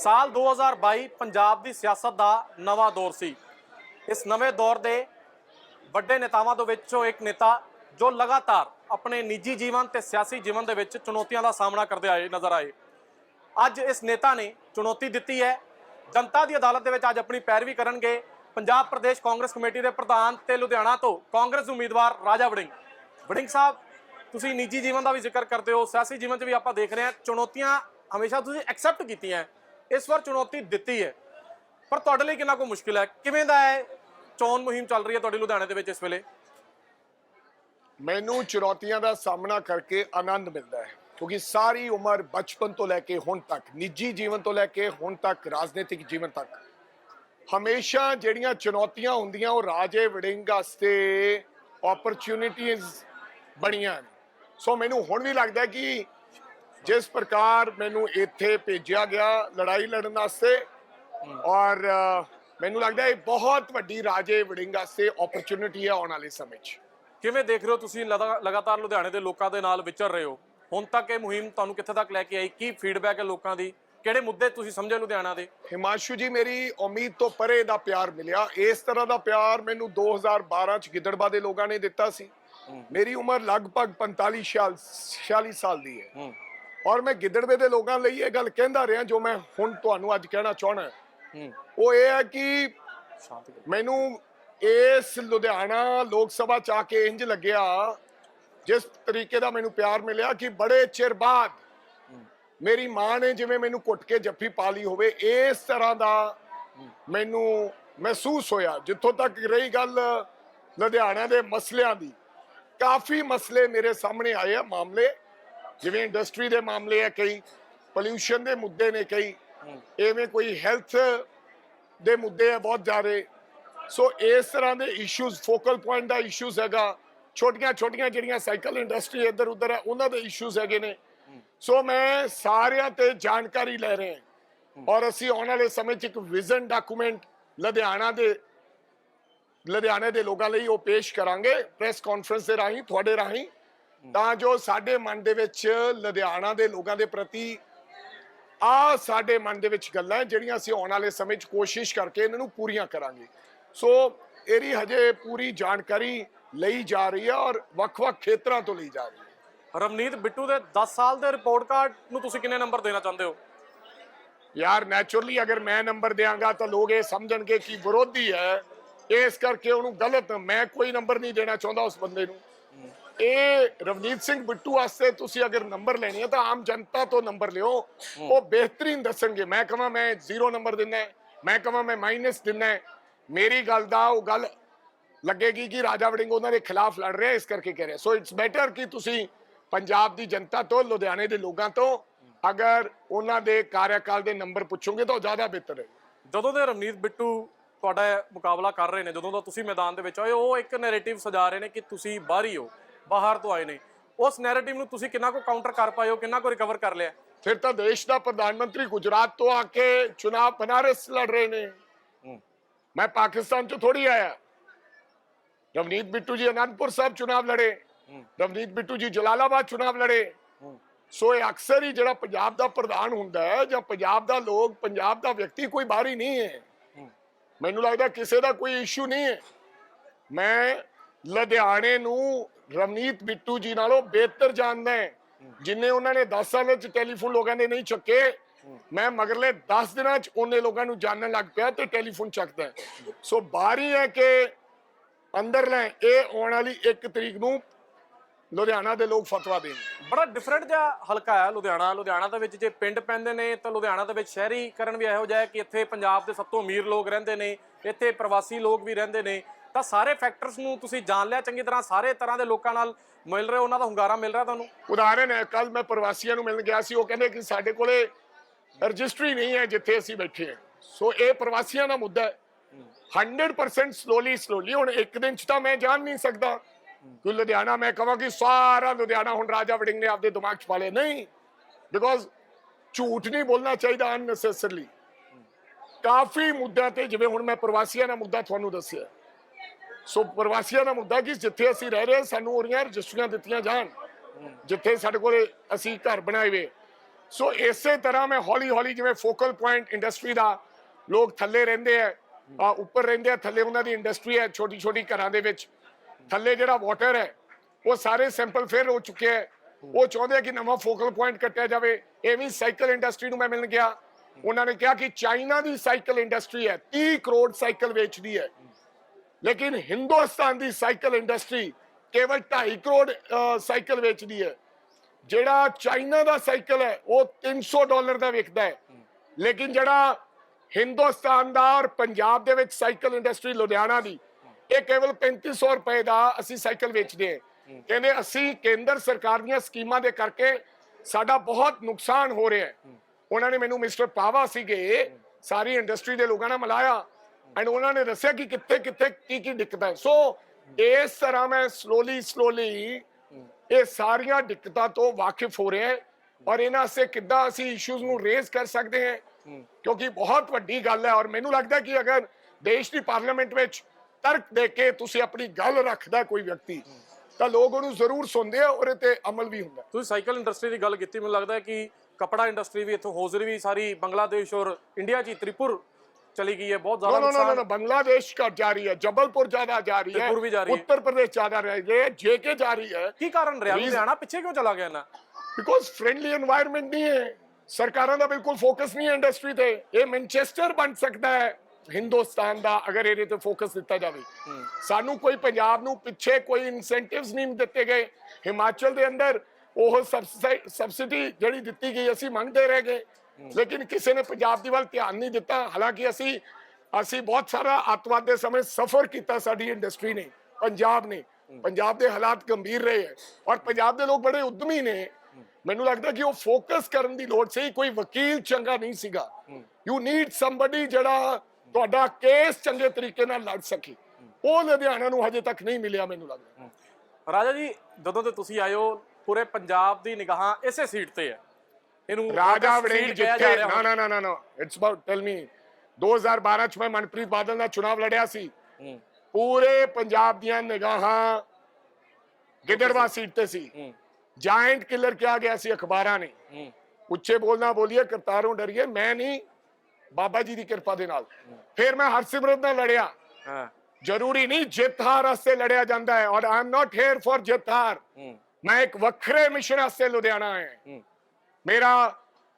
ਸਾਲ 2022 ਪੰਜਾਬ ਦੀ ਸਿਆਸਤ ਦਾ ਨਵਾਂ ਦੌਰ ਸੀ। ਇਸ ਨਵੇਂ ਦੌਰ ਦੇ ਵੱਡੇ ਨੇਤਾਵਾਂ ਦੇ ਵਿੱਚੋਂ ਇੱਕ ਨੇਤਾ ਜੋ ਲਗਾਤਾਰ ਆਪਣੇ ਨਿੱਜੀ ਜੀਵਨ ਤੇ ਸਿਆਸੀ ਜੀਵਨ ਦੇ ਵਿੱਚ ਚੁਣੌਤੀਆਂ ਦਾ ਸਾਹਮਣਾ ਕਰਦੇ ਆਏ ਨਜ਼ਰ ਆਏ। ਅੱਜ ਇਸ ਨੇਤਾ ਨੇ ਚੁਣੌਤੀ ਦਿੱਤੀ ਹੈ। ਜਨਤਾ ਦੀ ਅਦਾਲਤ ਦੇ ਵਿੱਚ ਅੱਜ ਆਪਣੀ ਪੈਰਵੀ ਕਰਨਗੇ ਪੰਜਾਬ ਪ੍ਰਦੇਸ਼ ਕਾਂਗਰਸ ਕਮੇਟੀ ਦੇ ਪ੍ਰਧਾਨ ਤੇ ਲੁਧਿਆਣਾ ਤੋਂ ਕਾਂਗਰਸ ਉਮੀਦਵਾਰ ਰਾਜਾ ਵੜਿੰਗ। ਵੜਿੰਗ ਸਾਹਿਬ, ਤੁਸੀਂ ਨਿੱਜੀ ਜੀਵਨ ਦਾ ਵੀ ਜ਼ਿਕਰ ਕਰਦੇ ਹੋ, ਸਿਆਸੀ ਜੀਵਨ 'ਚ ਵੀ ਆਪਾਂ ਦੇਖ ਰਹੇ ਹਾਂ। ਚੁਣੌਤੀਆਂ ਹਮੇਸ਼ਾ ਤੁਸੀਂ ਐਕਸੈਪਟ ਕੀਤੀਆਂ। ਇਸ ਵਾਰ ਚੁਣੌਤੀ ਦਿੱਤੀ ਹੈ। ਪਰ ਤੁਹਾਡੇ ਲਈ ਕਿੰਨਾ ਕੋ ਮੁਸ਼ਕਿਲ ਹੈ? ਕਿਵੇਂ ਦਾ ਹੈ? ਚੋਣ ਮੁਹਿੰਮ ਚੱਲ ਰਹੀ ਹੈ ਤੁਹਾਡੇ ਲੁਧਿਆਣੇ ਦੇ ਵਿੱਚ ਇਸ ਵੇਲੇ। ਮੈਨੂੰ ਚੁਣੌਤੀਆਂ ਦਾ ਸਾਹਮਣਾ ਕਰਕੇ ਆਨੰਦ ਮਿਲਦਾ ਹੈ, ਕਿਉਂਕਿ ਸਾਰੀ ਉਮਰ ਬਚਪਨ ਤੋਂ ਲੈ ਕੇ ਹੁਣ ਤੱਕ, ਨਿੱਜੀ ਜੀਵਨ ਤੋਂ ਲੈ ਕੇ ਹੁਣ ਤੱਕ, ਰਾਜਨੀਤਿਕ ਜੀਵਨ ਤੱਕ, ਹਮੇਸ਼ਾ ਜਿਹੜੀਆਂ ਚੁਣੌਤੀਆਂ ਹੁੰਦੀਆਂ, ਉਹ ਰਾਜੇ ਵੜਿੰਗ ਵਾਸਤੇ ਓਪਰਚ्युनिटीਜ਼ ਬਣੀਆਂ ਸੋ ਮੈਨੂੰ ਹੁਣ ਵੀ ਲੱਗਦਾ ਕਿ ਜਿਸ ਪ੍ਰਕਾਰ ਮੈਨੂੰ ਇੱਥੇ ਭੇਜਿਆ ਗਿਆ ਲੜਾਈ ਲੜਨ ਵਾਸਤੇ ਔਰ ਮੈਨੂੰ ਲੱਗਦਾ ਇਹ ਬਹੁਤ ਵੱਡੀ ਰਾਜੇ ਵੜਿੰਗ ਵਾਸਤੇ ਓਪਰਚੁਨਿਟੀ ਹੈ ਆਉਣ ਵਾਲੇ ਸਮੇਂ 'ਚ। ਕਿਵੇਂ ਦੇਖ ਰਹੇ ਹੋ ਤੁਸੀਂ ਲਗਾਤਾਰ ਲੁਧਿਆਣੇ ਦੇ ਲੋਕਾਂ ਦੇ ਨਾਲ ਵਿਚਰ ਰਹੇ ਹੋ? ਹੁਣ ਤੱਕ ਇਹ ਮੁਹਿੰਮ ਤੁਹਾਨੂੰ ਕਿੱਥੇ ਤੱਕ ਲੈ ਕੇ ਆਈ? ਕੀ ਫੀਡਬੈਕ ਹੈ ਲੋਕਾਂ ਦੀ? ਕਿਹੜੇ ਮੁੱਦੇ ਤੁਸੀਂ ਸਮਝੇ ਲੁਧਿਆਣਾ ਦੇ? ਹਿਮਾਸ਼ੂ ਜੀ ਮੇਰੀ ਉਮੀਦ ਤੋਂ ਪਰੇ ਦਾ ਪਿਆਰ ਮਿਲਿਆ। ਇਸ ਤਰ੍ਹਾਂ ਦਾ ਪਿਆਰ ਮੈਨੂੰ 2012 ਚ ਗਿੱਦੜਬਾ ਦੇ ਲੋਕਾਂ ਨੇ ਦਿੱਤਾ ਸੀ। ਮੇਰੀ ਉਮਰ ਲਗਭਗ 45 46 ਸਾਲ ਦੀ ਹੈ। ਔਰ ਮੈਂ ਗਿੱਦੜਵੇ ਦੇ ਲੋਕਾਂ ਲਈ ਇਹ ਗੱਲ ਕਹਿੰਦਾ ਰਿਹਾ ਜੋ ਮੈਂ ਹੁਣ ਤੁਹਾਨੂੰ ਅੱਜ ਕਹਿਣਾ ਚਾਹਣਾ ਹੂੰ। ਉਹ ਇਹ ਹੈ ਕਿ। ਮੈਨੂੰ ਇਸ ਲੁਧਿਆਣਾ ਲੋਕ ਸਭਾ ਚ ਆ ਕੇ ਇੰਜ ਲੱਗਿਆ ਜਿਸ ਤਰੀਕੇ ਦਾ ਮੈਨੂੰ ਪਿਆਰ ਮਿਲਿਆ ਕਿ ਬੜੇ ਚਿਰ ਬਾਅਦ ਮੇਰੀ ਮਾਂ ਨੇ ਜਿਵੇਂ ਮੈਨੂੰ ਕੁੱਟ ਕੇ ਜੱਫੀ ਪਾ ਲਈ ਹੋਵੇ ਇਸ ਤਰ੍ਹਾਂ ਦਾ ਮੈਨੂੰ ਮਹਿਸੂਸ ਹੋਇਆ ਜਿੱਥੋਂ ਤੱਕ ਰਹੀ ਗੱਲ ਲੁਧਿਆਣਾ ਦੇ ਮਸਲਿਆਂ ਦੀ। ਕਾਫੀ ਮਸਲੇ ਮੇਰੇ ਸਾਹਮਣੇ ਆਏ ਆ ਮਾਮਲੇ। ਜਿਵੇਂ ਇੰਡਸਟਰੀ ਦੇ ਮਾਮਲੇ ਆ ਕਈ ਪੋਲਿਊਸ਼ਨ ਦੇ ਮੁੱਦੇ ਨੇ ਕਈ, ਐਵੇਂ ਕੋਈ ਹੈਲਥ ਦੇ ਮੁੱਦੇ ਆ ਬਹੁਤ ਜ਼ਿਆਦੇ। ਸੋ ਇਸ ਤਰ੍ਹਾਂ ਦੇ ਇਸ਼ੂਜ਼ ਫੋਕਲ ਪੁਆਇੰਟ ਦਾ ਇਸ਼ੂਜ਼ ਹੈਗਾ। ਛੋਟੀਆਂ ਛੋਟੀਆਂ ਜਿਹੜੀਆਂ ਸਾਈਕਲ ਇੰਡਸਟਰੀ ਇੱਧਰ ਉੱਧਰ ਹੈ ਉਹਨਾਂ ਦੇ ਇਸ਼ੂਜ਼ ਹੈਗੇ ਨੇ। ਸੋ ਮੈਂ ਸਾਰਿਆਂ ਤੇ ਜਾਣਕਾਰੀ ਲੈ ਰਹੇ ਹਾਂ। ਔਰ ਅਸੀਂ ਆਉਣ ਵਾਲੇ ਸਮੇਂ 'ਚ ਇੱਕ ਵਿਜ਼ਨ ਡਾਕੂਮੈਂਟ ਲੁਧਿਆਣਾ ਦੇ, ਲੁਧਿਆਣੇ ਦੇ ਲੋਕਾਂ ਲਈ ਉਹ ਪੇਸ਼ ਕਰਾਂਗੇ। ਪ੍ਰੈਸ ਕਾਨਫਰੰਸ ਦੇ ਰਾਹੀਂ, ਤੁਹਾਡੇ ਰਾਹੀਂ। ਤਾਂ ਜੋ ਸਾਡੇ ਮਨ ਦੇ ਵਿੱਚ ਲੁਧਿਆਣਾ ਦੇ ਲੋਕਾਂ ਦੇ ਪ੍ਰਤੀ ਆ ਸਾਡੇ ਮਨ ਦੇ ਵਿੱਚ ਗੱਲਾਂ ਜਿਹੜੀਆਂ ਅਸੀਂ ਆਉਣ ਵਾਲੇ ਸਮੇਂ 'ਚ ਕੋਸ਼ਿਸ਼ ਕਰਕੇ ਇਹਨਾਂ ਨੂੰ ਪੂਰੀਆਂ ਕਰਾਂਗੇ। ਸੋ ਇਹਦੀ ਹਜੇ ਪੂਰੀ ਜਾਣਕਾਰੀ ਲਈ ਜਾ ਰਹੀ ਹੈ ਔਰ ਵੱਖ-ਵੱਖ ਖੇਤਰਾਂ ਤੋਂ ਲਈ ਜਾ ਰਹੀ ਹੈ। ਰਵਨੀਤ ਬਿੱਟੂ ਦੇ 10 ਸਾਲ ਦੇ ਰਿਪੋਰਟ ਕਾਰਡ ਨੂੰ ਤੁਸੀਂ ਕਿੰਨੇ ਨੰਬਰ ਦੇਣਾ ਚਾਹੁੰਦੇ ਹੋ? ਯਾਰ ਨੈਚੁਰਲੀ ਅਗਰ ਮੈਂ ਨੰਬਰ ਦਿਆਂਗਾ ਤਾਂ ਲੋਕ ਇਹ ਸਮਝਣਗੇ ਕਿ ਵਿਰੋਧੀ ਹੈ। ਇਸ ਕਰਕੇ ਉਹਨੂੰ ਗਲਤ ਮੈਂ ਕੋਈ ਨੰਬਰ ਨਹੀਂ ਦੇਣਾ ਚਾਹੁੰਦਾ ਉਸ ਬੰਦੇ ਨੂੰ। ਇਹ ਰਵਨੀਤ ਸਿੰਘ ਬਿੱਟੂ ਵਾਸਤੇ ਤੁਸੀਂ ਅਗਰ ਨੰਬਰ ਲੈਣੀ ਹੈ ਤਾਂ ਆਮ ਜਨਤਾ ਤੋਂ ਨੰਬਰ ਲਿਓ। ਉਹ ਬਿਹਤਰੀਨ ਦੱਸਣਗੇ। ਮੈਂ ਕਹਾਂ ਮੈਂ ਜ਼ੀਰੋ ਨੰਬਰ ਦਿੰਦਾ ਮੈਂ ਕਹਾਂ ਮੈਂ ਮਾਈਨਸ ਦਿੰਦਾ। ਮੇਰੀ ਗੱਲ ਦਾ ਉਹ ਗੱਲ ਲੱਗੇਗੀ ਕਿ ਰਾਜਾ ਵੜਿੰਗ ਉਹਨਾਂ ਦੇ ਖਿਲਾਫ ਲੜ ਰਿਹਾ ਇਸ ਕਰਕੇ ਕਹਿ ਰਿਹਾ। ਸੋ ਇਟਸ ਬੈਟਰ ਕਿ ਤੁਸੀਂ ਪੰਜਾਬ ਦੀ ਜਨਤਾ ਤੋਂ ਲੁਧਿਆਣੇ ਦੇ ਲੋਕਾਂ ਤੋਂ ਅਗਰ ਉਹਨਾਂ ਦੇ ਕਾਰਜਕਾਲ ਦੇ ਨੰਬਰ ਪੁੱਛੋਗੇ ਤਾਂ ਉਹ ਜ਼ਿਆਦਾ ਬਿਹਤਰ ਹੈ। ਜਦੋਂ ਦੇ ਰਵਨੀਤ ਬਿੱਟੂ ਤੁਹਾਡਾ ਮੁਕਾਬਲਾ ਕਰ ਰਹੇ ਨੇ ਜਦੋਂ ਦਾ ਤੁਸੀਂ ਮੈਦਾਨ ਦੇ ਵਿੱਚ ਆਏ ਉਹ ਇੱਕ ਨੈਰੇਟਿਵ ਸਜਾ ਰਹੇ ਨੇ ਕਿ ਤੁਸੀਂ ਬਾਹਰੀ ਹੋ ਬਾਹਰ ਤੋਂ ਆਏ ਨੇ ਉਸ ਨੈਰੇਟਿਵ ਨੂੰ ਤੁਸੀਂ ਕਿੰਨਾ ਕੋ ਕਾਊਂਟਰ ਕਰ ਪਾਏ ਹੋ ਕਿੰਨਾ ਕੋ ਰਿਕਵਰ ਕਰ ਲਿਆ ਫਿਰ ਤਾਂ ਦੇਸ਼ ਦਾ ਪ੍ਰਧਾਨ ਮੰਤਰੀ ਗੁਜਰਾਤ ਤੋਂ ਆ ਕੇ ਚੁਣਾਵ ਬਨਾਰਸ ਲੜ ਰਹੇ ਨੇ। ਮੈਂ ਪਾਕਿਸਤਾਨ ਤੋਂ ਥੋੜੀ ਆਇਆ ਰਵਨੀਤ ਬਿੱਟੂ ਜੀ ਅਨੰਦਪੁਰ ਸਾਹਿਬ ਚੁਣਾਵ ਲੜੇ। ਰਵਨੀਤ ਬਿੱਟੂ ਜੀ ਜਲਾਲਾਬਾਦ ਚੁਣਾਵ ਲੜੇ। ਸੋ ਇਹ ਅਕਸਰ ਹੀ ਜਿਹੜਾ ਪੰਜਾਬ ਦਾ ਪ੍ਰਧਾਨ ਹੁੰਦਾ ਹੈ ਜਾਂ ਪੰਜਾਬ ਦਾ ਲੋਕ ਪੰਜਾਬ ਦਾ ਵਿਅਕਤੀ ਕੋਈ ਬਾਹਰੀ ਨਹੀਂ ਹੂੰ। ਮੈਨੂੰ ਲੱਗਦਾ ਕਿਸੇ ਦਾ ਕੋਈ ਇਸ਼ੂ ਨਹੀਂ ਹੈ ਮੈਂ ਲੁਧਿਆਣੇ ਨੂੰ ਰਵਨੀਤ ਬਿੱਟੂ ਜੀ ਨਾਲੋਂ ਬਿਹਤਰ ਜਾਣਦਾ ਹਾਂ ਜਿੰਨੇ ਉਹਨਾਂ ਨੇ 10 ਸਾਲਾਂ ਚ ਟੈਲੀਫੋਨ ਲੋਕਾਂ ਦੇ ਨਹੀਂ ਚੱਕੇ, ਮੈਂ ਮਗਰਲੇ 10 ਦਿਨਾਂ ਚ ਉਹਨੇ ਲੋਕਾਂ ਨੂੰ ਜਾਣਨ ਲੱਗ ਪਿਆ ਤੇ ਟੈਲੀਫੋਨ ਚੱਕਦਾ ਹੈ। ਸੋ ਬਾਰੀ ਹੈ ਕਿ ਅੰਦਰ ਲੈ, ਇਹ ਆਉਣ ਵਾਲੀ 1 ਤਰੀਕ ਨੂੰ ਲੁਧਿਆਣਾ ਦੇ ਲੋਕ ਫਤਵਾ ਦੇਣਗੇ ਬੜਾ ਡਿਫਰੈਂਟ ਜਿਹਾ ਹਲਕਾ ਹੈ ਲੁਧਿਆਣਾ। ਲੁਧਿਆਣਾ ਦੇ ਵਿੱਚ ਜੇ ਪਿੰਡ ਪੈਂਦੇ ਨੇ ਤਾਂ ਲੁਧਿਆਣਾ ਦੇ ਵਿੱਚ ਸ਼ਹਿਰੀਕਰਨ ਵੀ ਇਹੋ ਜਿਹਾ ਹੈ ਕਿ ਇੱਥੇ ਪੰਜਾਬ ਦੇ ਸਭ ਤੋਂ ਅਮੀਰ ਲੋਕ ਰਹਿੰਦੇ ਨੇ ਇੱਥੇ ਪ੍ਰਵਾਸੀ ਲੋਕ ਵੀ ਰਹਿੰਦੇ ਨੇ। ਤਾਂ ਸਾਰੇ ਫੈਕਟਰਸ ਨੂੰ ਤੁਸੀਂ ਜਾਣ ਲਿਆ ਚੰਗੀ ਤਰ੍ਹਾਂ ਸਾਰੇ ਤਰ੍ਹਾਂ ਦੇ ਲੋਕਾਂ ਨਾਲ ਮਿਲ ਰਹੇ ਹੋ ਉਹਨਾਂ ਦਾ ਹੁੰਗਾਰਾ ਮਿਲ ਰਿਹਾ ਤੁਹਾਨੂੰ? ਉਦਾਹਰਨ ਹੈ ਕੱਲ ਮੈਂ ਪ੍ਰਵਾਸੀਆਂ ਨੂੰ ਮਿਲਣ ਗਿਆ ਸੀ ਉਹ ਕਹਿੰਦੇ ਕਿ ਸਾਡੇ ਕੋਲੇ ਰਜਿਸਟਰੀ ਨਹੀਂ ਹੈ ਜਿੱਥੇ ਅਸੀਂ ਬੈਠੇ ਹਾਂ। ਸੋ ਇਹ ਪ੍ਰਵਾਸੀਆਂ ਦਾ ਮੁੱਦਾ ਹੈ। 100% ਸਲੋਲੀ ਸਲੋਲੀ ਹੁਣ ਇੱਕ ਦਿਨ ਚ ਤਾਂ ਮੈਂ ਜਾਣ ਨਹੀਂ ਸਕਦਾ। ਕਿ ਲੁਧਿਆਣਾ ਮੈਂ ਕਹਾਂ ਕਿ ਸਾਰਾ ਲੁਧਿਆਣਾ ਹੁਣ ਰਾਜਾ ਵੜਿੰਗ ਨੇ ਆਪਦੇ ਦਿਮਾਗ ਚ ਪਾ ਨਹੀਂ ਬਿਕੋਜ਼ ਝੂਠ ਨਹੀਂ ਬੋਲਣਾ ਚਾਹੀਦਾ ਅਨਨੈਸੈਸਰਲੀ ਕਾਫੀ ਮੁੱਦਿਆਂ ਤੇ, ਜਿਵੇਂ ਹੁਣ ਮੈਂ ਪ੍ਰਵਾਸੀਆਂ ਦਾ ਮੁੱਦਾ ਤੁਹਾਨੂੰ ਦੱਸਿਆ। ਸੋ ਪ੍ਰਵਾਸੀਆਂ ਦਾ ਮੁੱਦਾ ਕਿ ਜਿੱਥੇ ਅਸੀਂ ਰਹਿ ਰਹੇ, ਸਾਨੂੰ ਉਹਦੀਆਂ ਰਜਿਸਟਰੀਆਂ ਦਿੱਤੀਆਂ ਜਾਣ, ਜਿੱਥੇ ਸਾਡੇ ਕੋਲ ਅਸੀਂ ਘਰ ਬਣਾਏ ਵੇ। ਸੋ ਇਸੇ ਤਰ੍ਹਾਂ ਮੈਂ ਹੌਲੀ ਹੌਲੀ ਜਿਵੇਂ ਫੋਕਲ ਪੁਆਇੰਟ ਇੰਡਸਟਰੀ ਦਾ ਲੋਕ ਥੱਲੇ ਰਹਿੰਦੇ ਆ ਆ ਉੱਪਰ ਰਹਿੰਦੇ ਆ, ਥੱਲੇ ਉਹਨਾਂ ਦੀ ਇੰਡਸਟਰੀ ਹੈ ਛੋਟੀ ਛੋਟੀ ਘਰਾਂ ਦੇ ਵਿੱਚ। ਥੱਲੇ ਜਿਹੜਾ ਵਾਟਰ ਹੈ, ਉਹ ਸਾਰੇ ਸੈਂਪਲ ਫੇਰ ਹੋ ਚੁੱਕੇ ਹੈ। ਉਹ ਚਾਹੁੰਦੇ ਆ ਕਿ ਨਵਾਂ ਫੋਕਲ ਪੁਆਇੰਟ ਕੱਟਿਆ ਜਾਵੇ। ਇਹ ਵੀ ਸਾਈਕਲ ਇੰਡਸਟਰੀ ਨੂੰ ਮੈਂ ਮਿਲਣ ਗਿਆ। ਉਹਨਾਂ ਨੇ ਕਿਹਾ ਕਿ ਚਾਈਨਾ ਦੀ ਸਾਈਕਲ ਇੰਡਸਟਰੀ ਹੈ 30 ਕਰੋੜ ਸਾਈਕਲ ਵੇਚਦੀ ਹੈ। ਲੇਕਿਨ ਹਿੰਦੁਸਤਾਨ ਦੀ ਸਾਈਕਲ ਇੰਡਸਟਰੀ ਕੇਵਲ 2.5 ਕਰੋੜ ਸਾਈਕਲ ਵੇਚਦੀ ਹੈ। ਜਿਹੜਾ ਚਾਈਨਾ ਦਾ ਸਾਈਕਲ ਹੈ, ਉਹ 300 ਡਾਲਰ ਦਾ ਵਿਕਦਾ ਹੈ। ਲੇਕਿਨ ਜਿਹੜਾ ਹਿੰਦੁਸਤਾਨ ਦਾ ਔਰ ਪੰਜਾਬ ਦੇ ਵਿੱਚ ਸਾਈਕਲ ਇੰਡਸਟਰੀ ਲੁਧਿਆਣਾ ਦੀ ਇਹ ਕੇਵਲ 3500 ਰੁਪਏ ਦਾ ਅਸੀਂ ਸਾਈਕਲ ਵੇਚਦੇ ਹਾਂ। ਕਹਿੰਦੇ ਅਸੀਂ ਕੇਂਦਰ ਸਰਕਾਰ ਦੀਆਂ ਸਕੀਮਾਂ ਦੇ ਕਰਕੇ ਸਾਡਾ ਬਹੁਤ ਨੁਕਸਾਨ ਹੋ ਰਿਹਾ ਹੈ। ਉਹਨਾਂ ਨੇ ਮੈਨੂੰ ਮਿਸਟਰ ਪਾਵਾ ਸੀਗੇ, ਸਾਰੀ ਇੰਡਸਟਰੀ ਦੇ ਲੋਕਾਂ ਨਾਲ ਮਿਲਾਇਆ ਐਂਡ ਉਹਨਾਂ ਨੇ ਦੱਸਿਆ ਕਿ ਕਿੱਥੇ ਕਿੱਥੇ ਕੀ ਕੀ ਦਿੱਕਤ ਹੈ। ਸੋ ਇਸ ਤਰ੍ਹਾਂ ਮੈਂ ਸਲੋਲੀ ਸਲੋਲੀ ਇਹ ਸਾਰੀਆਂ ਦਿੱਕਤਾਂ ਤੋਂ ਵਾਕਿਫ ਹੋ ਰਿਹਾ ਹੈ ਔਰ ਇਹਨਾਂ ਸੇ ਕਿੱਦਾਂ ਅਸੀਂ ਇਸ਼ੂਜ਼ ਨੂੰ ਰੇਜ਼ ਕਰ ਸਕਦੇ ਹਾਂ। ਕਿਉਂਕਿ ਬਹੁਤ ਵੱਡੀ ਗੱਲ ਹੈ ਔਰ ਮੈਨੂੰ ਲੱਗਦਾ ਕਿ ਅਗਰ ਦੇਸ਼ ਦੀ ਪਾਰਲੀਮੈਂਟ ਵਿੱਚ ਤਰਕ ਦੇ ਕੇ ਤੁਸੀਂ ਆਪਣੀ ਗੱਲ ਰੱਖਦਾ ਕੋਈ ਵਿਅਕਤੀ ਤਾਂ ਲੋਕ ਉਹਨੂੰ ਜ਼ਰੂਰ ਸੁਣਦੇ ਆ ਔਰ ਤੇ ਅਮਲ ਵੀ ਹੁੰਦਾ ਤੁਸੀਂ ਸਾਈਕਲ ਇੰਡਸਟਰੀ ਦੀ ਗੱਲ ਕੀਤੀ ਮੈਨੂੰ ਲੱਗਦਾ ਹੈ ਕਿ ਕਪੜਾ ਇੰਡਸਟਰੀ ਵੀ ਇੱਥੋਂ ਹੋਜ਼ਰੀ ਵੀ ਸਾਰੀ ਬੰਗਲਾਦੇਸ਼ ਔਰ ਇੰਡੀਆ ਜੀ ਤ੍ਰਿਪੁਰ चली गई है बहुत ज्यादा नो नो नो बांग्लादेश का जा रही है जबलपुर ज्यादा जा रही है भी जा रही उत्तर प्रदेश ज्यादा रह गए जेके जा रही है की कारण रहा हरियाणा पीछे क्यों चला गया ना बिकॉज फ्रेंडली एनवायरमेंट नहीं ਸਰਕਾਰਾਂ ਦਾ ਬਿਲਕੁਲ ਫੋਕਸ ਨਹੀਂ ਹੈ ਇੰਡਸਟਰੀ ਤੇ। ਇਹ ਮੈਂਚੈਸਟਰ ਬਣ ਸਕਦਾ ਹੈ। ਹਿੰਦੁਸਤਾਨ ਦਾ ਅਗਰ ਇਹਦੇ ਤੇ ਫੋਕਸ ਦਿੱਤਾ ਜਾਵੇ। ਸਾਨੂੰ ਕੋਈ ਪੰਜਾਬ ਨੂੰ ਪਿੱਛੇ ਕੋਈ ਇਨਸੈਂਟਿਵਸ ਨਹੀਂ ਦਿੱਤੇ ਗਏ। ਹਿਮਾਚਲ ਦੇ ਅੰਦਰ ਉਹ ਸਬਸਿਡੀ ਜਿਹੜੀ ਦਿੱਤੀ ਗਈ ਅਸੀਂ ਮੰਗਦੇ ਰਹਿ ਗਏ। ਲੇਕਿਨ ਕਿਸੇ ਨੇ ਪੰਜਾਬ ਦੀ ਵੱਲ ਧਿਆਨ ਨਹੀਂ ਦਿੱਤਾ। ਹਾਲਾਂਕਿ ਅਸੀਂ ਅਸੀਂ ਬਹੁਤ ਸਾਰਾ ਅੱਤਵਾਦ ਦੇ ਸਮੇਂ ਸਫਰ ਕੀਤਾ ਸਾਡੀ ਇੰਡਸਟਰੀ ਨੇ ਪੰਜਾਬ ਨੇ। ਪੰਜਾਬ ਦੇ ਹਾਲਾਤ ਗੰਭੀਰ ਰਹੇ ਹੈ ਔਰ ਪੰਜਾਬ ਦੇ ਲੋਕ ਬੜੇ ਉਦਮੀ ਨੇ। ਮੈਨੂੰ ਲੱਗਦਾ ਕਿ ਉਹ ਫੋਕਸ ਕਰਨ ਦੀ ਲੋੜ ਸੀ। ਕੋਈ ਵਕੀਲ ਚੰਗਾ ਨਹੀਂ ਸੀਗਾ। ਯੂ ਨੀਡ ਸਮਬਡੀ ਜਿਹੜਾ ਤੁਹਾਡਾ ਕੇਸ ਚੰਗੇ ਤਰੀਕੇ ਨਾਲ ਲੜ ਸਕੇ। ਉਹ ਲੁਧਿਆਣਾ ਨੂੰ ਹਜੇ ਤੱਕ ਨਹੀਂ ਮਿਲਿਆ ਮੈਨੂੰ ਲੱਗਦਾ। ਰਾਜਾ ਜੀ ਜਦੋਂ ਤੇ ਤੁਸੀਂ ਹੋ ਪੂਰੇ ਪੰਜਾਬ ਦੀ ਨਿਗਾਹਾਂ ਇਸੇ ਸੀਟ ਤੇ ਹੈ। ਇਹਨੂੰ ਰਾਜਾ ਵੜਿੰਗ ਜਿੱਥੇ ਨਾ। ਨਾ ਨਾ ਨਾ ਇਟਸ ਅਬਾਊਟ ਟੈਲ ਮੀ 2012 ਚ ਮੈਂ ਮਨਪ੍ਰੀਤ ਬਾਦਲ ਨਾਲ ਚੁਣਾਵ ਲੜਿਆ ਸੀ। ਪੂਰੇ ਪੰਜਾਬ ਦੀਆਂ ਨਿਗਾਹਾਂ ਗਿੱਦੜਵਾ ਸੀਟ ਤੇ ਸੀ। ਜਾਇੰਟ ਕਿਲਰ ਕਿਹਾ ਗਿਆ ਸੀ ਅਖਬਾਰਾਂ ਨੇ। ਉੱਚੇ ਬੋਲਣਾ ਬੋਲੀਏ ਕਰਤਾਰੋਂ ਡਰੀਏ। ਮੈਂ ਨਹੀਂ ਬਾਬਾ ਜੀ ਦੀ ਕਿਰਪਾ ਦੇ ਨਾਲ। ਫਿਰ ਮੈਂ ਹਰਸਿਮਰਤ ਨਾਲ ਲੜਿਆ। ਹਾਂ, ਜ਼ਰੂਰੀ ਨਹੀਂ ਜਿੱਤ ਹਾਰ ਵਾਸਤੇ ਲੜਿਆ ਜਾਂਦਾ ਹੈ। ਔਰ I am not here for ਜਿੱਤ ਹਾਰ ਮੈਂ ਇੱਕ ਵੱਖਰੇ ਮਿਸ਼ਨ ਵਾਸਤੇ ਲੁਧਿਆਣਾ ਹੂੰ, ਮੇਰਾ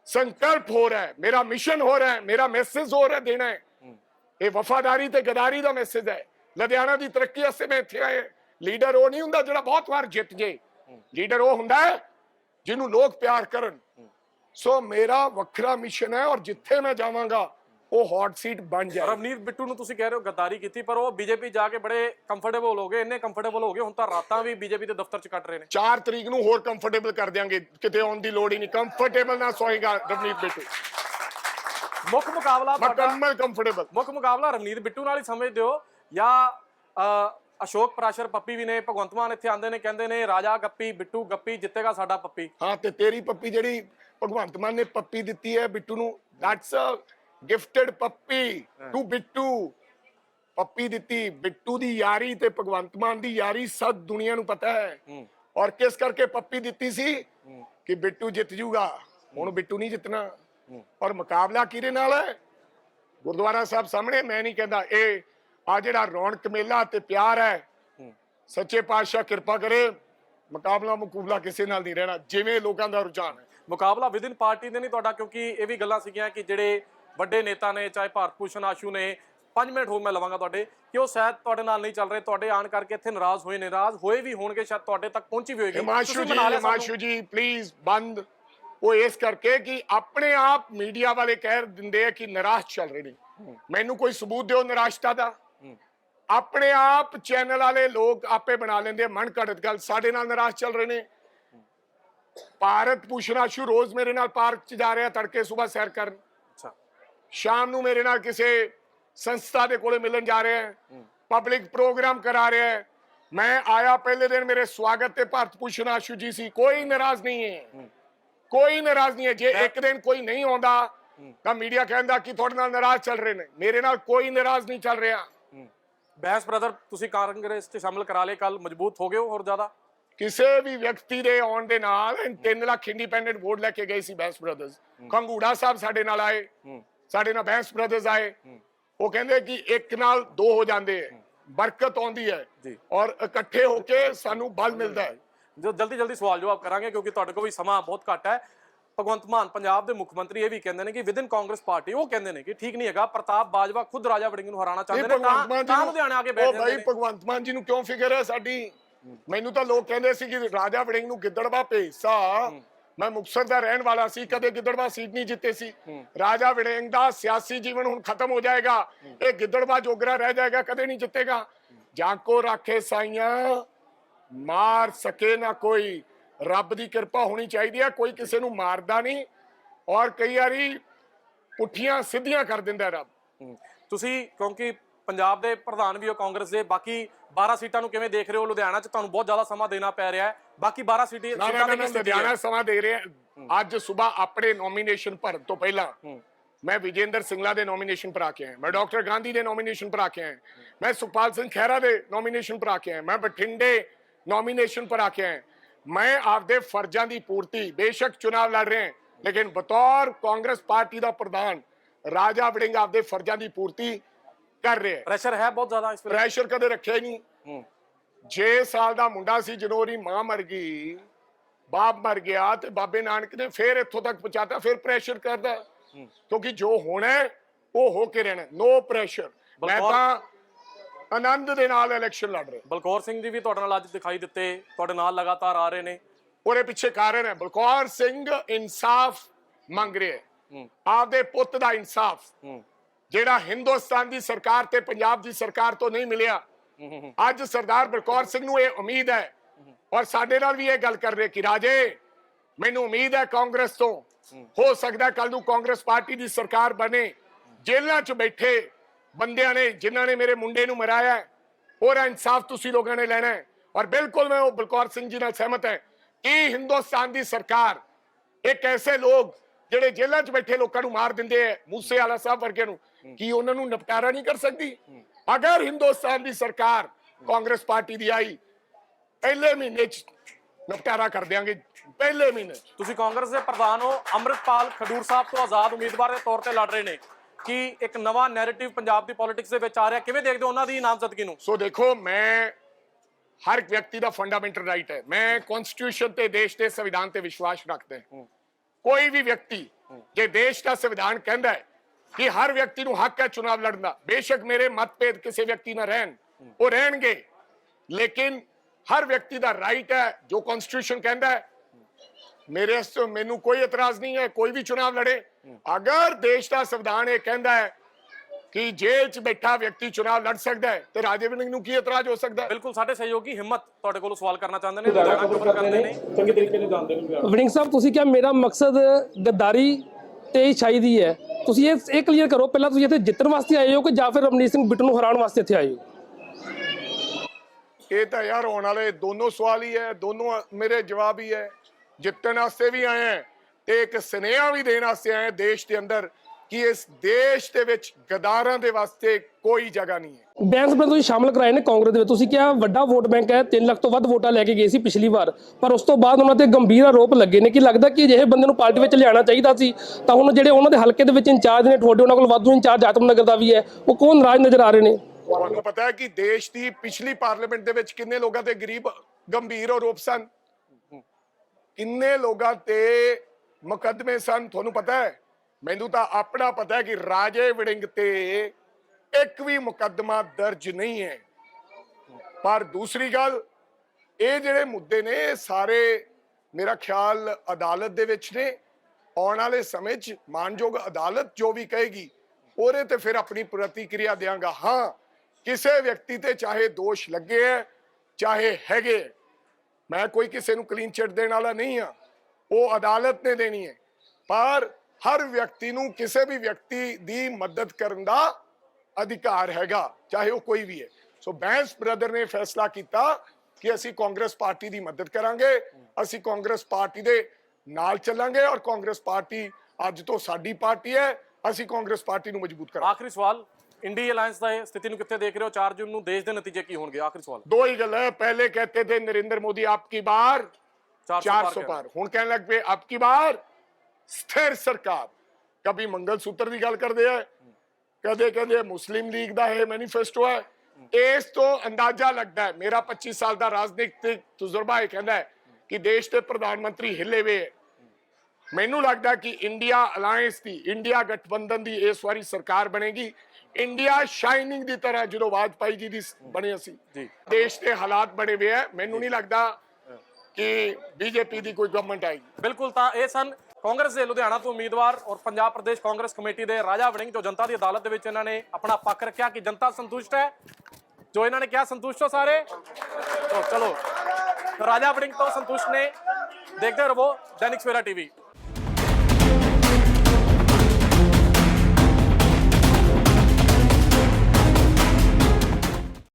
ਸੰਕਲਪ ਹੋ ਰਿਹਾ ਹੈ। ਮੇਰਾ ਮਿਸ਼ਨ ਹੋ ਰਿਹਾ ਹੈ। ਮੇਰਾ ਮੈਸੇਜ ਹੋ ਰਿਹਾ ਦੇਣਾ ਹੈ। ਹੂੰ। ਇਹ ਵਫਾਦਾਰੀ ਤੇ ਗਦਾਰੀ ਦਾ ਮੈਸੇਜ ਹੈ। ਲੁਧਿਆਣਾ ਦੀ ਤਰੱਕੀ ਵਾਸਤੇ ਮੈਂ ਇੱਥੇ ਆਇਆ ਲੀਡਰ ਉਹ ਨਹੀਂ ਹੁੰਦਾ ਜਿਹੜਾ ਬਹੁਤ ਵਾਰ ਜਿੱਤ ਜੇ ਲੀਡਰ ਉਹ ਹੁੰਦਾ ਹੈ ਜਿਹਨੂੰ ਲੋਕ ਪਿਆਰ ਕਰਨ। ਸੋ ਮੇਰਾ ਵੱਖਰਾ ਮਿਸ਼ਨ ਹੈ ਔਰ ਜਿੱਥੇ ਮੈਂ ਜਾਵਾਂਗਾ ਉਹ ਹੌਟ ਸੀਟ ਬਣ ਜਾਏ ਰਵਨੀਤ ਬਿੱਟੂ ਨੂੰ ਤੁਸੀਂ ਕਹਿ ਰਹੇ ਹੋ ਗੱਦਾਰੀ ਕੀਤੀ ਪਰ ਉਹ ਬੀਜੇਪੀ ਜਾ ਕੇ ਬੜੇ ਕੰਫਰਟੇਬਲ ਹੋ ਗਏ ਇੰਨੇ ਕੰਫਰਟੇਬਲ ਹੋ ਗਏ ਹੁਣ ਤਾਂ ਰਾਤਾਂ ਵੀ ਬੀਜੇਪੀ ਦੇ ਦਫ਼ਤਰ 'ਚ ਕੱਟ ਰਹੇ ਨੇ। 4 ਤਰੀਕ ਨੂੰ ਹੋਰ ਕੰਫਰਟੇਬਲ ਕਰ ਦਿਆਂਗੇ ਕਿਤੇ ਆਉਣ ਦੀ ਲੋੜ ਹੀ ਨਹੀਂ। ਕੰਫਰਟੇਬਲ ਨਾ ਸੋਏਗਾ ਰਵਨੀਤ ਬਿੱਟੂ। ਮੁੱਖ ਮੁਕਾਬਲਾ ਤੁਹਾਡਾ ਮੁਕੰਮਲ ਕੰਫਰਟੇਬਲ ਮੁੱਖ ਮੁਕਾਬਲਾ ਰਵਨੀਤ ਬਿੱਟੂ ਨਾਲ ਹੀ ਸਮਝਦੇ ਹੋ ਜਾਂ ਅਸ਼ੋਕ ਪ੍ਰਾਸ਼ਰ ਪੱਪੀ ਵੀ ਨੇ ਭਗਵੰਤ ਮਾਨ ਇੱਥੇ ਆਂਦੇ ਨੇ ਕਹਿੰਦੇ ਨੇ ਰਾਜਾ ਗੱਪੀ ਬਿੱਟੂ ਗੱਪੀ ਜਿੱਤੇਗਾ ਸਾਡਾ ਪੱਪੀ। ਹਾਂ ਤੇ ਤੇਰੀ ਪੱਪੀ ਜਿਹੜੀ ਭਗਵੰਤ ਮਾਨ ਨੇ ਪੱਪੀ ਦਿੱਤੀ ਹੈ ਬਿੱਟੂ ਨੂੰ that's a gifted Pappi. To Bittu ਪੱਪੀ ਦਿੱਤੀ ਬਿੱਟੂ ਦੀ ਯਾਰੀ ਤੇ ਭਗਵੰਤ ਮਾਨ ਦੀ ਯਾਰੀ ਸਭ ਦੁਨੀਆ ਨੂੰ ਪਤਾ ਹੈ। ਹੂੰ। ਔਰ ਕਿਸ ਕਰਕੇ ਪੱਪੀ ਦਿੱਤੀ ਸੀ? ਕਿ ਬਿੱਟੂ ਜਿੱਤ ਜੂਗਾ। ਹੁਣ ਬਿੱਟੂ ਨਹੀਂ ਜਿੱਤਣਾ। ਔਰ ਮੁਕਾਬਲਾ ਕਿਹਦੇ ਨਾਲ ਹੈ? ਗੁਰਦੁਆਰਾ ਸਾਹਿਬ ਸਾਹਮਣੇ ਮੈਂ ਨਹੀਂ ਕਹਿੰਦਾ ਇਹ ਆ ਜਿਹੜਾ ਰੌਣਕ ਮੇਲਾ ਤੇ ਪਿਆਰ ਹੈ। ਸੱਚੇ ਪਾਤਸ਼ਾਹ ਕਿਰਪਾ ਕਰੇ ਮੁਕਾਬਲਾ ਮੁਕੂਬਲਾ ਕਿਸੇ ਨਾਲ ਨਹੀਂ ਰਹਿਣਾ ਜਿਵੇਂ ਲੋਕਾਂ ਦਾ ਰੁਝਾਨ ਹੈ ਮੁਕਾਬਲਾ ਵਿਦਿਨ ਪਾਰਟੀ ਦੇ ਨਹੀਂ ਤੁਹਾਡਾ ਕਿਉਂਕਿ ਇਹ ਵੀ ਗੱਲਾਂ ਸੀਗੀਆਂ ਕਿ ਜਿਹੜੇ ਵੱਡੇ ਨੇਤਾ ਨੇ ਚਾਹੇ ਭਾਰਤ ਭੂਸ਼ਣ ਆਸ਼ੂ ਨੇ 5 ਮਿੰਟ ਹੋਰ ਮੈਂ ਲਵਾਂਗਾ ਤੁਹਾਡੇ ਕਿ ਉਹ ਸ਼ਾਇਦ ਤੁਹਾਡੇ ਨਾਲ ਨਹੀਂ ਚੱਲ ਰਹੇ ਤੁਹਾਡੇ ਆਣ ਕਰਕੇ ਇੱਥੇ ਨਾਰਾਜ਼ ਹੋਏ ਨਾਰਾਜ਼ ਹੋਏ ਵੀ ਹੋਣਗੇ ਸ਼ਾਇਦ ਤੁਹਾਡੇ ਤੱਕ ਪਹੁੰਚੀ ਵੀ ਹੋਏਗੀ ਹਿਮਾਸ਼ੂ ਜੀ। ਹਿਮਾਸ਼ੂ ਜੀ ਪਲੀਜ਼ ਬੰਦ ਉਹ ਇਸ ਕਰਕੇ ਕਿ ਆਪਣੇ ਆਪ ਮੀਡੀਆ ਵਾਲੇ ਕਹਿ ਦਿੰਦੇ ਆ ਕਿ ਨਿਰਾਸ਼ ਚੱਲ ਰਹੇ ਨੇ ਮੈਨੂੰ ਕੋਈ ਸਬੂਤ ਦਿਓ ਨਿਰਾਸ਼ਤਾ ਦਾ। ਆਪਣੇ ਆਪ ਚੈਨਲ ਵਾਲੇ ਲੋਕ ਆਪੇ ਬਣਾ ਲੈਂਦੇ ਮਨ ਘੜਤ ਗੱਲ ਸਾਡੇ ਨਾਲ ਨਿਰਾਸ਼ ਚੱਲ ਰਹੇ ਨੇ। ਭਾਰਤ ਪੁਸ਼ਨਾਸ਼ੂ ਰੋਜ਼ ਮੇਰੇ ਨਾਲ ਪਾਰਕ 'ਚ ਜਾ ਰਿਹਾ ਤੜਕੇ ਸਵੇਰ ਸੈਰ ਕਰਨ। ਅੱਛਾ। ਸ਼ਾਮ ਨੂੰ ਮੇਰੇ ਨਾਲ ਕਿਸੇ ਸੰਸਥਾ ਦੇ ਕੋਲੇ ਮਿਲਣ ਜਾ ਰਿਹਾ ਹੈ। ਪਬਲਿਕ ਪ੍ਰੋਗਰਾਮ ਕਰਾ ਰਿਹਾ ਹੈ। ਮੈਂ ਆਇਆ ਪਹਿਲੇ ਦਿਨ ਮੇਰੇ ਸਵਾਗਤ ਤੇ ਭਾਰਤ ਭੂਸ਼ਣ ਆਸ਼ੂ ਜੀ ਸੀ। ਕੋਈ ਨਾਰਾਜ਼ ਨਹੀਂ ਹੈ। ਕੋਈ ਨਾਰਾਜ਼ ਨਹੀਂ ਹੈ। ਜੇ ਇੱਕ ਦਿਨ ਕੋਈ ਨਹੀਂ ਆਉਂਦਾ ਤਾਂ ਮੀਡੀਆ ਕਹਿੰਦਾ ਕਿ ਤੁਹਾਡੇ ਨਾਲ ਨਾਰਾਜ਼ ਚੱਲ ਰਹੇ ਨੇ। ਮੇਰੇ ਨਾਲ ਕੋਈ ਨਾਰਾਜ਼ ਨਹੀਂ ਚੱਲ ਰਿਹਾ। ਬੈਂਸ ਬ੍ਰਦਰ ਤੁਸੀਂ ਕਾਂਗਰਸ 'ਚ ਸ਼ਾਮਲ ਕਰਾ ਲਏ ਕੱਲ ਮਜ਼ਬੂਤ ਹੋ ਗਏ ਹੋ ਹੋਰ ਜ਼ਿਆਦਾ? ਕਿਸੇ ਵੀ ਵਿਅਕਤੀ ਦੇ ਆਉਣ ਦੇ ਨਾਲ 3 ਲੱਖ ਇੰਡੀਪੈਂਡੈਂਟ ਵੋਟ ਲੈ ਕੇ ਗਏ ਸੀ ਬੈਂਸ ਬ੍ਰਦਰਸ ਕੰਗੂੜਾ ਸਾਹਿਬ ਸਾਡੇ ਨਾਲ ਆਏ ਸਾਡੇ ਨਾਲ ਬੈਂਸ ਬ੍ਰਦਰਸ ਆਏ। ਉਹ ਕਹਿੰਦੇ ਕਿ ਇੱਕ ਨਾਲ ਦੋ ਹੋ ਜਾਂਦੇ ਹੈ ਬਰਕਤ ਆਉਂਦੀ ਹੈ। ਔਰ ਇਕੱਠੇ ਹੋ ਕੇ ਸਾਨੂੰ ਬਲ ਮਿਲਦਾ ਹੈ। ਜੋ ਜਲਦੀ ਜਲਦੀ ਸਵਾਲ ਜਵਾਬ ਕਰਾਂਗੇ ਕਿਉਂਕਿ ਤੁਹਾਡੇ ਕੋਲ ਵੀ ਸਮਾਂ ਬਹੁਤ ਘੱਟ ਹੈ। ਭਗਵੰਤ ਮਾਨ ਪੰਜਾਬ ਦੇ ਮੁੱਖ ਮੰਤਰੀ ਇਹ ਵੀ ਕਹਿੰਦੇ ਨੇ ਕਿ ਵਿਦਨ ਕਾਂਗਰਸ ਪਾਰਟੀ ਉਹ ਕਹਿੰਦੇ ਨੇ ਕਿ ਠੀਕ ਨਹੀਂ ਹੈਗਾ ਪ੍ਰਤਾਪ ਬਾਜਵਾ ਖੁਦ ਰਾਜਾ ਵੜਿੰਗ ਨੂੰ ਹਰਾਉਣਾ ਚਾਹੁੰਦੇ ਨੇ ਤਾਂ ਤਾਂ ਨੂੰ- ਲੁਧਿਆਣਾ ਆ ਕੇ ਉਹ ਬੈਠ ਜਾਂਦੇ ਭਾਈ ਨੇ। ਭਗਵੰਤ ਮਾਨ ਜੀ ਨੂੰ ਕਿਉਂ ਫਿਕਰ ਹੈ? ਸਾਡੀ ਮੈਨੂੰ ਤਾਂ ਲੋਕ ਕਹਿੰਦੇ ਸੀ ਕਿ ਰਾਜਾ ਵੜਿੰਗ ਨੂੰ ਗਿੱਦੜਵਾ ਭੇਜਸਾ ਮੈਂ ਮੁਕਤਸਰ ਦਾ ਰਹਿਣ ਵਾਲਾ ਸੀ ਕਦੇ ਗਿੱਦੜਵਾ ਸੀਟ ਨਹੀਂ ਜਿੱਤੇ ਸੀ। ਰਾਜਾ ਵੜਿੰਗ ਦਾ ਸਿਆਸੀ ਜੀਵਨ ਹੁਣ ਖਤਮ ਹੋ ਜਾਏਗਾ। ਇਹ ਗਿੱਦੜਵਾ ਜੋਗਰਾ ਰਹਿ ਜਾਏਗਾ ਕਦੇ ਨਹੀਂ ਜਿੱਤੇਗਾ। ਜਾਂ ਕੋ ਰਾਖੇ ਸਾਈਆਂ ਮਾਰ ਸਕੇ ਨਾ ਕੋਈ। ਰੱਬ ਦੀ ਕਿਰਪਾ ਹੋਣੀ ਚਾਹੀਦੀ ਹੈ ਕੋਈ ਕਿਸੇ ਨੂੰ ਮਾਰਦਾ ਨਹੀਂ ਔਰ ਕਈ ਵਾਰੀ ਪੁੱਠੀਆਂ ਸਿੱਧੀਆਂ ਕਰ ਦਿੰਦਾ ਰੱਬ। ਤੁਸੀਂ ਕਿਉਂਕਿ ਪੰਜਾਬ ਦੇ ਪ੍ਰਧਾਨ ਵੀ ਹੋ ਕਾਂਗਰਸ ਦੇ ਬਾਕੀ 12 ਸੀਟਾਂ ਨੂੰ ਕਿਵੇਂ ਦੇਖ ਰਹੇ ਹੋ ਲੁਧਿਆਣਾ 'ਚ? ਤੁਹਾਨੂੰ ਬਹੁਤ ਜ਼ਿਆਦਾ ਸਮਾਂ ਦੇਣਾ ਪੈ ਰਿਹਾ ਹੈ। ਬਾਕੀ 12 ਸੀਟਾਂ ਦੀ ਲੁਧਿਆਣਾ ਸਮਾਂ ਦੇ ਰਹੇ ਅੱਜ ਸਵੇਰ ਆਪਣੇ ਨੋਮੀਨੇਸ਼ਨ ਭਰਨ ਤੋਂ ਪਹਿਲਾਂ। ਮੈਂ ਵਿਜੇਂਦਰ ਸਿੰਗਲਾ ਦੇ ਨੋਮੀਨੇਸ਼ਨ ਪਰ ਆ ਕੇ ਆਇਆ। ਮੈਂ ਡਾਕਟਰ ਗਾਂਧੀ ਦੇ ਨੋਮੀਨੇਸ਼ਨ ਪਰ ਆ ਕੇ ਆਇਆ। ਮੈਂ ਸੁਖਪਾਲ ਸਿੰਘ ਖਹਿਰਾ ਦੇ ਨੋਮੀਨੇਸ਼ਨ ਪਰ ਆ ਕੇ ਆਇਆ। ਮੈਂ ਬਠਿੰਡੇ ਨੋਮੀਨੇਸ਼ਨ ਪਰ ਆ ਕੇ ਆਇਆ। ਮੈਂ ਆਪਦੇ ਫਰਜ਼ਾਂ ਦੀ ਪੂਰਤੀ ਬੇਸ਼ੱਕ ਚੁਣਾਵ ਲੜ ਰਹੇ ਹਾਂ ਲੇਕਿਨ ਬਤੌਰ ਕਾਂਗਰਸ ਪਾਰਟੀ ਦਾ ਪ੍ਰਧਾਨ ਰਾਜਾ ਵੜਿੰਗ ਆਪਦੇ ਫਰਜ਼ਾਂ ਦੀ ਪੂਰਤੀ ਕਰ ਰਿਹਾ ਹੈ। ਪ੍ਰੈਸ਼ਰ ਹੈ ਬਹੁਤ ਜ਼ਿਆਦਾ ਇਸ ਵੇਲੇ। ਪ੍ਰੈਸ਼ਰ ਕਦੇ ਰੱਖਿਆ ਹੀ ਨਹੀਂ। ਹੂੰ। 6 ਸਾਲ ਦਾ ਮੁੰਡਾ ਸੀ ਜਦੋਂ ਉਹਦੀ ਮਾਂ ਮਰ ਗਈ ਬਾਪ ਮਰ ਗਿਆ ਤੇ ਬਾਬੇ ਨਾਨਕ ਨੇ ਫੇਰ ਇੱਥੋਂ ਤੱਕ ਪਹੁੰਚਾਤਾ ਫਿਰ ਪ੍ਰੈਸ਼ਰ ਕਰਦਾ। ਕਿਉਂਕਿ ਜੋ ਹੋਣਾ ਉਹ ਹੋ ਕੇ ਰਹਿਣਾ ਨੋ ਪ੍ਰੈਸ਼ਰ ਮੈਂ ਤਾਂ ਆਨੰਦ ਦੇ ਨਾਲ ਇਲੈਕਸ਼ਨ ਲੜ ਰਿਹਾ। ਬਲਕੌਰ ਸਿੰਘ ਜੀ ਵੀ ਤੁਹਾਡੇ ਨਾਲ ਅੱਜ ਦਿਖਾਈ ਦਿੱਤੇ ਤੁਹਾਡੇ ਨਾਲ ਲਗਾਤਾਰ ਆ ਰਹੇ ਨੇ। ਉਹਦੇ ਪਿੱਛੇ ਕਾਰਨ ਹੈ ਬਲਕੌਰ ਸਿੰਘ ਇਨਸਾਫ ਮੰਗ ਰਿਹਾ ਹੈ। ਆਪਦੇ ਪੁੱਤ ਦਾ ਇਨਸਾਫ। ਜਿਹੜਾ ਹਿੰਦੁਸਤਾਨ ਦੀ ਸਰਕਾਰ ਤੇ ਪੰਜਾਬ ਦੀ ਸਰਕਾਰ ਤੋਂ ਨਹੀਂ ਮਿਲਿਆ। ਅੱਜ ਸਰਦਾਰ ਬਲਕੌਰ ਸਿੰਘ ਨੂੰ ਇਹ ਉਮੀਦ ਹੈ ਔਰ ਸਾਡੇ ਨਾਲ ਵੀ ਇਹ ਗੱਲ ਕਰ ਰਹੇ ਕਿ ਰਾਜੇ ਮੈਨੂੰ ਉਮੀਦ ਹੈ ਕਾਂਗਰਸ ਤੋਂ। ਹੋ। ਸਕਦਾ ਕੱਲ ਨੂੰ ਕਾਂਗਰਸ ਪਾਰਟੀ ਦੀ ਸਰਕਾਰ ਬਣੇ ਜੇਲ੍ਹਾਂ 'ਚ ਬੈਠੇ ਬੰਦਿਆਂ ਨੇ ਜਿਨ੍ਹਾਂ ਨੇ ਮੇਰੇ ਮੁੰਡੇ ਨੂੰ ਮਰਾਇਆ ਹੈ, ਉਹਦਾ ਇਨਸਾਫ ਤੁਸੀਂ ਲੋਕਾਂ ਨੇ ਲੈਣਾ ਹੈ। ਔਰ ਬਿਲਕੁਲ ਮੈਂ ਉਹ ਬਲਕੌਰ ਸਿੰਘ ਜੀ ਨਾਲ ਸਹਿਮਤ ਹੈ ਕਿ ਹਿੰਦੁਸਤਾਨ ਦੀ ਸਰਕਾਰ ਇੱਕ ਐਸੇ ਲੋਕ ਜਿਹੜੇ ਜੇਲ੍ਹਾਂ 'ਚ ਬੈਠੇ ਲੋਕਾਂ ਨੂੰ ਮਾਰ ਦਿੰਦੇ ਐ ਮੂਸੇ ਵਾਲਾ ਸਾਹਿਬ ਵਰਗੇ ਨੂੰ ਕੀ ਉਹਨਾਂ ਨੂੰ ਨਿਪਟਾਰਾ ਨਹੀਂ ਕਰ ਸਕਦੀ? ਅਗਰ ਹਿੰਦੁਸਤਾਨ ਦੀ ਸਰਕਾਰ ਕਾਂਗਰਸ ਪਾਰਟੀ ਦੀ ਆਈ ਪਹਿਲੇ ਮਹੀਨੇ 'ਚ ਨਿਪਟਾਰਾ ਕਰ ਦਿਆਂਗੇ ਪਹਿਲੇ ਮਹੀਨੇ ਤੁਸੀਂ ਕਾਂਗਰਸ ਦੇ ਪ੍ਰਧਾਨ ਹੋ ਅੰਮ੍ਰਿਤਪਾਲ ਖਡੂਰ ਸਾਹਿਬ ਤੋਂ ਆਜ਼ਾਦ ਉਮੀਦਵਾਰ ਦੇ ਤੌਰ ਤੇ ਲੜ ਰਹੇ ਨੇ। ਕਿ ਇੱਕ ਨਵਾਂ ਨੈਰੇਟਿਵ ਪੰਜਾਬ ਦੀ ਪੋਲਿਟਿਕਸ ਦੇ ਵਿੱਚ ਆ ਰਿਹਾ? ਕਿਵੇਂ ਦੇਖਦੇ ਹੋ ਉਹਨਾਂ ਦੀ ਨਾਮਜ਼ਦਗੀ ਨੂੰ? ਸੋ ਦੇਖੋ ਮੈਂ ਹਰ ਵਿਅਕਤੀ ਦਾ ਫੰਡਾਮੈਂਟਲ ਰਾਈਟ ਹੈ। ਮੈਂ ਕਨਸਟੀਟਿਊਸ਼ਨ ਤੇ ਦੇਸ਼ ਦੇ ਸੰਵਿਧਾਨ ਤੇ ਵਿਸ਼ਵਾਸ ਰੱਖਦਾ ਹਾਂ। ਕੋਈ ਵੀ ਵਿਅਕਤੀ ਜੇ ਦੇਸ਼ ਦਾ ਸੰਵਿਧਾਨ ਕਹਿੰਦਾ ਹੈ ਕਿ ਹਰ ਵਿਅਕਤੀ ਨੂੰ ਹੱਕ ਹੈ ਚੁਣਾਵ ਲੜਨ ਦਾ ਬੇਸ਼ੱਕ ਮੇਰੇ ਮਤਭੇਦ ਕਿਸੇ ਵਿਅਕਤੀ ਨਾਲ ਰਹਿਣ ਉਹ ਰਹਿਣਗੇ। ਲੇਕਿਨ ਹਰ ਵਿਅਕਤੀ ਦਾ ਰਾਈਟ ਹੈ ਜੋ ਕਨਸਟੀਟਿਊਸ਼ਨ ਕਹਿੰਦਾ ਹੈ ਮੇਰੇ ਇਸ ਤੋਂ ਮੈਨੂੰ ਕੋਈ ਇਤਰਾਜ਼ ਨਹੀਂ ਹੈ ਕੋਈ ਵੀ ਚੁਣਾਵ ਲੜੇ। ਅਗਰ ਦੇਸ਼ ਦਾ ਸੰਵਿਧਾਨ ਇਹ ਕਹਿੰਦਾ ਹੈ ਕਿ ਜੇਲ੍ਹ 'ਚ ਬੈਠਾ ਵਿਅਕਤੀ ਚੁਣਾਵ ਲੜ ਸਕਦਾ ਹੈ ਤੇ ਰਾਜੇ ਵੜਿੰਗ ਨੂੰ ਕੀ ਇਤਰਾਜ਼ ਹੋ ਸਕਦਾ ਹੈ? ਬਿਲਕੁਲ ਸਾਡੇ ਸਹਿਯੋਗੀ ਹਿੰਮਤ ਤੁਹਾਡੇ ਕੋਲੋਂ ਸਵਾਲ ਕਰਨਾ ਚਾਹੁੰਦੇ ਨੇ ਲੁਧਿਆਣਾ ਕਵਰ ਕਰਦੇ ਨੇ ਚੰਗੇ ਤਰੀਕੇ ਨਾਲ ਜਾਣਦੇ ਨੇ ਵੜਿੰਗ ਸਾਹਿਬ ਤੁਸੀਂ ਕਿਹਾ ਮੇਰਾ ਮਕਸਦ ਗੱਦਾਰੀ ਤੇ ਛਾਈ ਦੀ ਹੈ। ਤੁਸੀਂ ਇਹ ਇਹ ਕਲੀਅਰ ਕਰੋ ਪਹਿਲਾਂ ਤੁਸੀਂ ਇੱਥੇ ਜਿੱਤਣ ਵਾਸਤੇ ਆਏ ਹੋ ਕਿ ਜਾਂ ਫਿਰ ਰਮਨੀਤ ਸਿੰਘ ਬਿੱਟੂ ਨੂੰ ਹਰਾਉਣ ਵਾਸਤੇ ਇੱਥੇ ਆਏ ਹੋ? ਇਹ ਤਾਂ ਯਾਰ ਹੋਣ ਵਾਲੇ ਦੋਨੋਂ ਸਵਾਲ ਹੀ ਹੈ ਦੋਨੋਂ ਮੇਰੇ ਜਵਾਬ ਹੀ ਹੈ। ਜਿੱਤਣ ਵਾਸਤੇ ਵੀ ਆਏ ਹਾਂ ਤੇ ਇੱਕ ਸੁਨੇਹਾ ਵੀ ਦੇਣ ਵਾਸਤੇ ਆਏ ਦੇਸ਼ ਦੇ ਅੰਦਰ ਕਿ ਇਸ ਦੇਸ਼ ਦੇ ਵਿੱਚ ਗਦਾਰਾਂ ਦੇ ਵਾਸਤੇ ਕੋਈ ਜਗ੍ਹਾ ਨਹੀਂ ਹੈ। ਬੈਂਸ ਬੈਂਸ ਤੁਸੀਂ ਸ਼ਾਮਲ ਕਰਾਏ ਨੇ ਕਾਂਗਰਸ ਦੇ ਵਿੱਚ। ਤੁਸੀਂ ਕਿਹਾ ਵੱਡਾ ਵੋਟ ਬੈਂਕ ਹੈ 3 ਲੱਖ ਤੋਂ ਵੱਧ ਵੋਟਾਂ ਲੈ ਕੇ ਗਏ ਸੀ ਪਿਛਲੀ ਵਾਰ। ਪਰ ਉਸ ਤੋਂ ਬਾਅਦ ਉਹਨਾਂ ਤੇ ਗੰਭੀਰ ਆਰੋਪ ਲੱਗੇ ਨੇ ਕਿ ਲੱਗਦਾ ਕਿ ਅਜਿਹੇ ਬੰਦੇ ਨੂੰ ਪਾਰਟੀ ਵਿੱਚ ਲਿਆਉਣਾ ਚਾਹੀਦਾ ਸੀ। ਤਾਂ ਹੁਣ ਜਿਹੜੇ ਉਹਨਾਂ ਦੇ ਹਲਕੇ ਦੇ ਵਿੱਚ ਇੰਚਾਰਜ ਨੇ ਤੁਹਾਡੇ ਉਹਨਾਂ ਕੋਲ ਵਾਧੂ ਇੰਚਾਰਜ ਆਤਮ ਨਗਰ ਦਾ ਵੀ ਹੈ ਉਹ ਕੌਣ ਨਾਰਾਜ਼ ਨਜ਼ਰ ਆ ਰਹੇ ਨੇ? ਤੁਹਾਨੂੰ ਪਤਾ ਹੈ ਕਿ ਦੇਸ਼ ਦੀ ਪਿਛਲੀ ਪਾਰਲੀਮੈਂਟ ਦੇ ਵਿੱਚ ਕਿੰਨੇ ਲੋਕਾਂ ਤੇ ਗਰੀਬ ਗੰਭੀਰ ਆਰੋਪ ਸਨ? ਕਿੰਨੇ ਲੋਕਾਂ ਤੇ ਮੁਕੱਦਮੇ ਸਨ, ਤੁਹਾਨੂੰ ਪਤਾ ਹੈ। ਮੈਨੂੰ ਤਾਂ ਆਪਣਾ ਪਤਾ ਹੈ ਕਿ ਰਾਜੇ ਵੜਿੰਗ ਤੇ ਇੱਕ ਵੀ ਮੁਕੱਦਮਾ ਦਰਜ ਨਹੀਂ ਹੈ। ਪਰ ਦੂਸਰੀ ਗੱਲ, ਇਹ ਜਿਹੜੇ ਮੁੱਦੇ ਨੇ, ਇਹ ਸਾਰੇ ਮੇਰਾ ਖਿਆਲ ਅਦਾਲਤ ਦੇ ਵਿੱਚ ਨੇ। ਆਉਣ ਵਾਲੇ ਸਮੇਂ 'ਚ ਮਾਨਯੋਗ ਅਦਾਲਤ ਜੋ ਵੀ ਕਹੇਗੀ, ਉਹਦੇ ਤੇ ਫਿਰ ਆਪਣੀ ਪ੍ਰਤੀਕਿਰਿਆ ਦਿਆਂਗਾ। ਹਾਂ, ਕਿਸੇ ਵਿਅਕਤੀ ਤੇ ਚਾਹੇ ਦੋਸ਼ ਲੱਗੇ ਹੈ, ਚਾਹੇ ਹੈਗੇ ਹੈ। ਮੈਂ ਕੋਈ ਕਿਸੇ ਨੂੰ ਕਲੀਨ ਚਿੱਟ ਦੇਣ ਵਾਲਾ ਨਹੀਂ ਆ ਉਹ ਅਦਾਲਤ ਨੇ ਦੇਣੀ ਹੈ। ਪਰ ਹਰ ਵਿਅਕਤੀ ਨੂੰ ਕਿਸੇ ਵੀ ਵਿਅਕਤੀ ਦੀ ਮਦਦ ਕਰਨ ਦਾ ਅਧਿਕਾਰ ਹੈਗਾ ਚਾਹੇ ਉਹ ਕੋਈ ਵੀ ਹੈ। ਸੋ ਬੈਂਸ ਬ੍ਰਦਰ ਨੇ ਫੈਸਲਾ ਕੀਤਾ ਕਿ ਅਸੀਂ ਕਾਂਗਰਸ ਪਾਰਟੀ ਦੀ ਮਦਦ ਕਰਾਂਗੇ ਅਸੀਂ ਕਾਂਗਰਸ ਪਾਰਟੀ ਦੇ ਨਾਲ ਚੱਲਾਂਗੇ ਔਰ ਕਾਂਗਰਸ ਪਾਰਟੀ ਅੱਜ ਤੋਂ ਸਾਡੀ ਪਾਰਟੀ ਹੈ ਅਸੀਂ ਕਾਂਗਰਸ ਪਾਰਟੀ ਨੂੰ ਮਜ਼ਬੂਤ ਕਰਾਂਗੇ। ਆਖਰੀ ਸਵਾਲ ਇੰਡੀ ਅਲਾਈਅੰਸ ਦਾ ਸਥਿਤੀ ਨੂੰ ਕਿੱਥੇ ਦੇਖ ਰਹੇ ਹੋ? 4 ਜੂਨ ਨੂੰ ਦੇਸ਼ ਦੇ ਨਤੀਜੇ ਕੀ ਹੋਣਗੇ? ਆਖਰੀ ਸਵਾਲ। ਦੋ ਹੀ ਗੱਲ ਹੈ ਪਹਿਲੇ ਕਹਤੇ ਥੇ ਨਰਿੰਦਰ ਮੋਦੀ ਆਪਕੀ ਬਾਰ? 400 ਪਾਰ ਹੁਣ ਕਹਿਣ ਲੱਗ ਪਏ ਆਪ ਕੀ ਬਾਰ ਸਥਿਰ ਸਰਕਾਰ ਕਦੀ ਮੰਗਲ ਸੂਤਰ ਦੀ ਗੱਲ ਕਰਦੇ ਆ ਕਦੇ ਕਦੇ ਮੁਸਲਿਮ ਲੀਗ ਦਾ ਇਹ ਮੈਨੀਫੈਸਟੋ ਹੈ ਇਸ ਤੋਂ ਅੰਦਾਜ਼ਾ ਲੱਗਦਾ ਹੈ ਮੇਰਾ 25 ਸਾਲ ਦਾ ਰਾਜਨੀਤਿਕ ਤਜਰਬਾ ਇਹ ਕਹਿੰਦਾ ਹੈ ਕਿ ਦੇਸ਼ ਦੇ ਪ੍ਰਧਾਨ ਮੰਤਰੀ ਹਿੱਲੇ ਵੇ ਮੈਨੂੰ ਲੱਗਦਾ ਕਿ ਇੰਡੀਆ ਅਲਾਈਅੰਸ ਦੀ ਇੰਡੀਆ ਗਠਬੰਧਨ ਦੀ ਇਸ ਵਾਰੀ ਸਰਕਾਰ ਬਣੇਗੀ ਇੰਡੀਆ ਸ਼ਾਈਨਿੰਗ ਦੀ ਤਰ੍ਹਾਂ ਜਦੋਂ ਵਾਜਪਾਈ ਜੀ ਦੀ ਬਣੇ ਸੀ ਦੇਸ਼ ਦੇ ਹਾਲਾਤ ਬਣੇ ਵੇ ਹੈ ਮੈਨੂੰ ਨਹੀਂ ਲੱਗਦਾ ਕਿ ਬੀਜੇਪੀ ਦੀ ਕੋਈ ਗਵਰਨਮੈਂਟ ਆਏਗੀ। ਬਿਲਕੁਲ ਤਾਂ ਇਹ ਸਨ ਕਾਂਗਰਸ ਦੇ ਲੁਧਿਆਣਾ ਤੋਂ ਉਮੀਦਵਾਰ ਔਰ ਪੰਜਾਬ ਪ੍ਰਦੇਸ਼ ਕਾਂਗਰਸ ਕਮੇਟੀ ਦੇ ਰਾਜਾ ਵੜਿੰਗ, ਜੋ ਜਨਤਾ ਦੀ ਅਦਾਲਤ ਦੇ ਵਿੱਚ ਇਹਨਾਂ ਨੇ ਆਪਣਾ ਪੱਖ ਰੱਖਿਆ ਕਿ ਜਨਤਾ ਸੰਤੁਸ਼ਟ ਹੈ। ਜੋ ਇਹਨਾਂ ਨੇ ਕਿਹਾ, ਸੰਤੁਸ਼ਟ ਹੋ ਸਾਰੇ? ਚਲੋ। ਰਾਜਾ ਵੜਿੰਗ ਤੋਂ ਸੰਤੁਸ਼ਟ ਨੇ। ਦੇਖਦੇ ਰਹੋ ਦੈਨਿਕ ਸਵੇਰਾ ਟੀਵੀ।